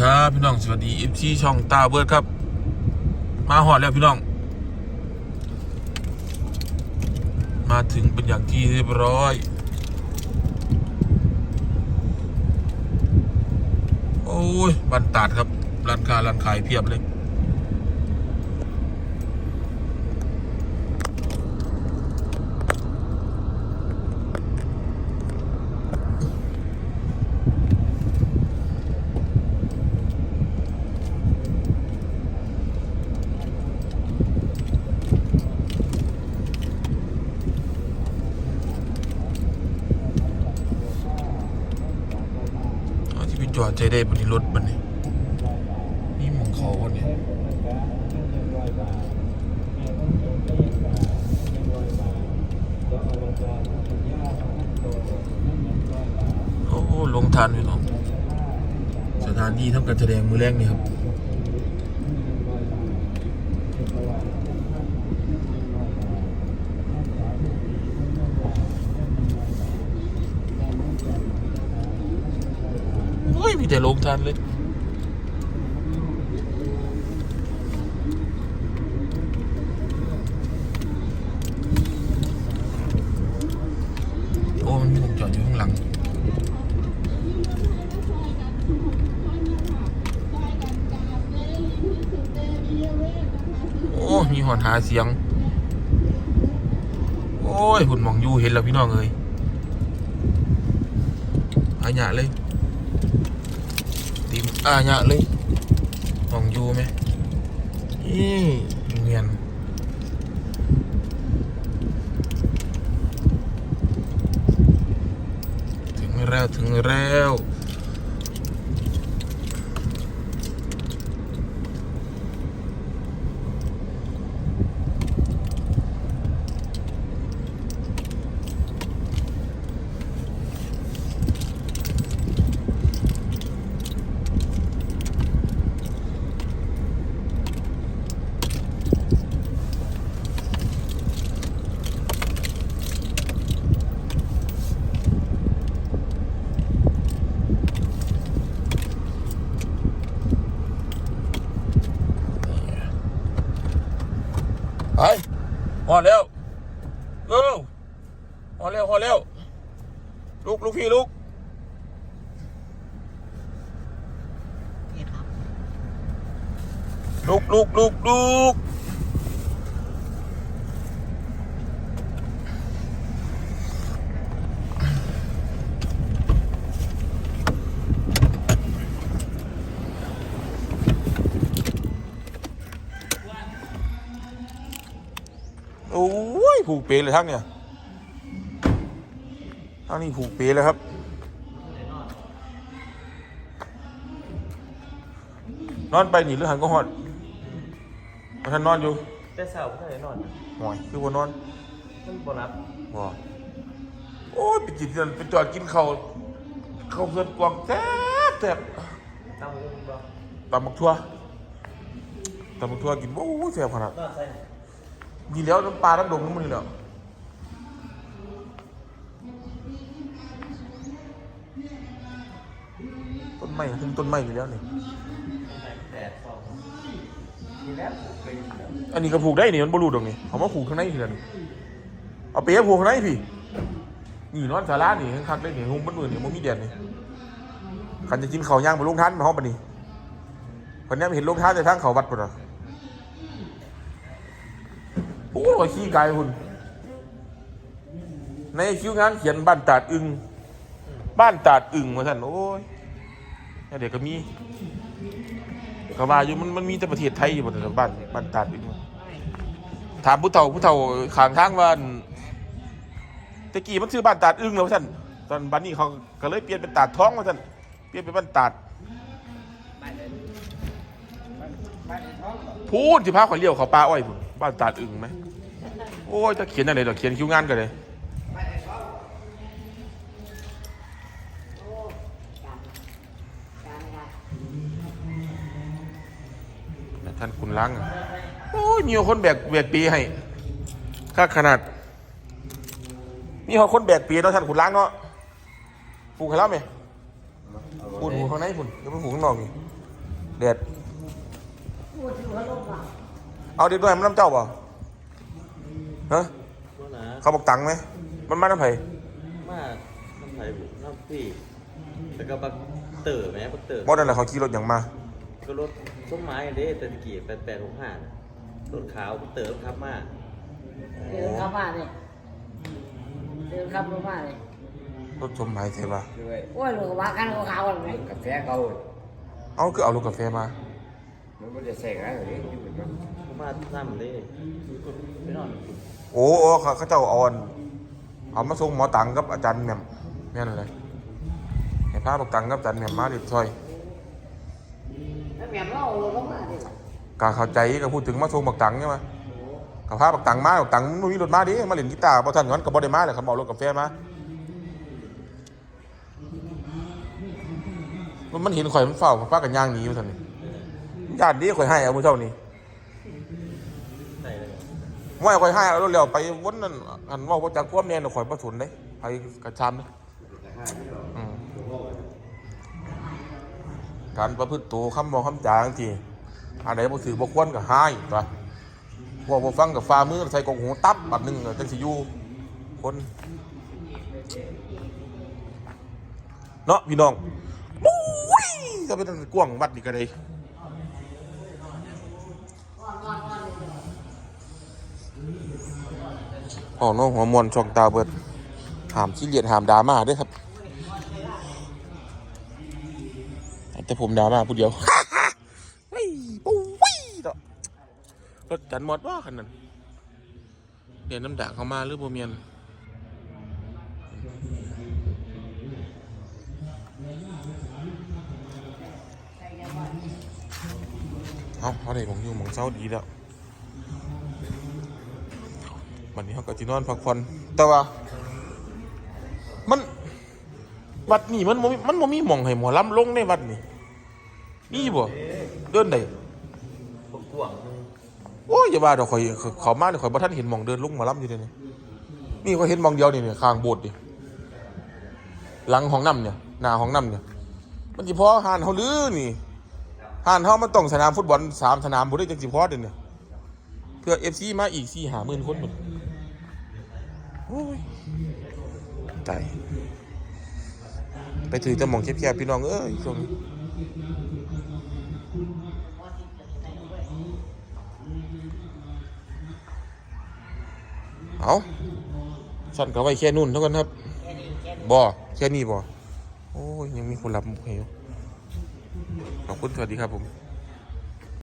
ครับพี่น้องสวัสดีเอฟซีช่องตาเบิร์ดครับ มาหอดแล้วพี่น้อง มาถึงเป็นอย่างที่เรียบร้อย โอ้ยบันตาดครับร้านค้าร้านขายเพียบเลย เอาที่ไปจอด ใจได้บนรถบันนี้นี่มองเขาวันนี้โอ้โหลงทานพี่น้องสถานที่ทำการแสดงมือแรกนี่ครับ ยมีแต่ลงทานเลย โอ้มันมีผมจอดอยู่ข้างหลัง โอ้ มีหอนหาเสียง โอ้ยหุ่นมองอยู่เห็นแล้วพี่น้องเอ้ยอาหยะเลย อาหยะเลยมองอยู่ไหมอีเงียนถึงแล้วถึงแล้ว ไป พอแล้วเร็วพอแล้วพอแล้วลุกลุกพี่ลุกเนี่ยครับลุกลุกลุกลุก ผูกเปเลยทั้งเนี่ยทั้งนี้ผูกเปเลยครับนอนไปหนีหรือหันก็หอดมาท่านนอนอยู่แต่เสาร์เท่าไหร่นอนห่วยคือว่านอนมันบ่รับบ่โอ้ยไปกินกันไปจอดกินข้าวข้าวเพื่อนกวางแทบแทบตามมือบ่ตำบักทั่วตำบักทั่วกินโอ้ยแซ่บขนาด มีแล้วน้ำปลาน้ำดงน้ำมันนี่แหล้วต้นไม้ถึงต้นไม้นี่แล้วนี่ยอันนี้ก็ผูกได้นี่มันบรูดตรงนี้เขามาผูกข้างในทีละนี่เอาเปียผูกข้างในพี่นี่นอนสารานี่คักๆได้นี่หุ่มมันมือนี่มันมีแดดนี่ขันจะกินเขาย่างไปลงท่านมาห้องปะนี่คนนี้เห็นลงท่านในทางเขาวัดปะเนาะ โอ้ยขี้กายคุณในคิวงานเขียนบ้านตาดอึงบ้านตาดอึงมาท่านโอ้ยเดี๋ยวก็มีก็ว่าอยู่มันมันมีแต่ประเทศไทยอยู่บนบ้านบ้านตาดอึงถามผู้เฒ่าผู้เฒ่าขางทางว่าอั่นแตะกี้มันชื่อบ้านตาดอึงแล้วท่านตอนบ้านนี้เขาก็เลยเปลี่ยนเป็นตาดท้องมาท่านเปลี่ยนเป็นบ้านตาด พูดที่พาข่อยเลี้ยวเขาปลาอ้อยพุ่นบ้านตาดอึงไหมโอ้ยจะเขียนอะไรหรอเขียนคิวงานกันเลยท่านคุณล้างโอ้ยมีคนแบกแบกปีให้ค่าขนาดมีคนแบกปีเนาะท่านคุณล้างเนาะผูกให้แล้วไหมผูกผูข้างในคุณเดี๋ยวไปผูกข้างนอกนี่แดด เอาเด็กด้วยมันน้ำเจ้าบ่ฮะว่านะเขาบอกตังค์ไหม มันมาน้ำไผ่มาน้ำไผ่บุน้ำพี่แล้วก็บักเต๋อไหมบักเต๋อบ่นั่นแหละเขาขี่รถอย่างมาก็รถส้มไม้อันเด้แต่ตะกี้แปดแปดหกห้ารถขาวบักเต๋อขับมาเดินเข้ามาเลยเดินเข้ามาเลยรถชมหมายเทว่าด้วยโอ้ยหลวงว่ากันขาวๆเลยกาแฟเขาเอาคือเอาลูกกาแฟมา มันก็จะใส่อะไรอย่างนี้อยู่เนาะผมมาน้ำเลยไปนอนโอ้โอ้เขาเขาเจ้าอาอันเอามาส่งหมอตังกับอาจารย์แหม่มแม่นเลยให้พาบอกตังกับอาจารย์แหม่มมาดิซอยแล้วแม่เราลงมาดิกาเข้าใจก็พูดถึงมาส่งบอกตังใช่ไหมกับพาบอกตังมาบอกตังมันบ่มีรถมาดิมาเล่นกีตาร์บ่ทันงั้นก็บ่ได้มาเลยเขาบอกรถกาแฟมามันมันเห็นข่อยมันเฝ้าพากันย่างหนี้อยู่ซั่นนี่ ญาติดีข่อยให้เอามื้อเช้านี้ใส่เลยว่าข่อยให้เอารถเร็วไปวนนั่นอันว่าบ่จักความแน่นข่อยบ่สนเด้ไปกระชามเด้อืมการประพฤติตัวคำบอกคำจาจังทีอันใดบ่ถือบ่ควรก็ให้ตัวพวกบ่ฟังก็ฟ้ามือใส่กองหูตับบัดหนึงจังสิอยู่คนเนาะพี่น้องบุ้ยจะเป็นกว้างวัดนี่ก็ได้ อ๋อน้องหัวมวนช่องตาเบิดหามขี้เลียดหามดราม่าด้วยครับ แต่ผมดราม่าผู้เดียววิปุ้ยต่อรถจันหมดว่าขนาดเรียนน้ำด่างเข้ามาหรือโบเมียนเอาเขาได้ผมอยู่มองเช้าดีแล้ว วันนี้เขาก็จีนอนพักผ่อนแต่ว่า มันวัดนี่มันบ่มีมันบ่มีหม่องให้หมอลำลงในวัดนี่มีบ่เดินได้ผมกวางโอ้ยอย่าว่าดอกข่อยเขามาเนี่ยข่อยบ่ทันเห็นหม่องเดินลงหมอลำอยู่เดียวนี่นี่ก็เห็นหม่องเดียวนี่เนี่ยข้างโบสถ์นี่หลังห้องน้ำเนี่ยหน้าห้องน้ำเนี่ยมันสิพอหานเฮาลือนี่หานเฮามันต้องสนามฟุตบอลสามสนามบ่ได้จังสิพอเด้อเนี่เพื่อ FC มาอีก4 5หมื่นคนหมด ตายไปถือจะมองแคบๆพี่น้องเอ้ยช่วงนี้เอาสั่นก็ไว้แค่นู่นเท่ากันครับแค่นี้แค่นี้บ่แค่นี้บ่โอ้ยยังมีคนรับมุกให้ขอบคุณสวัสดีครับผม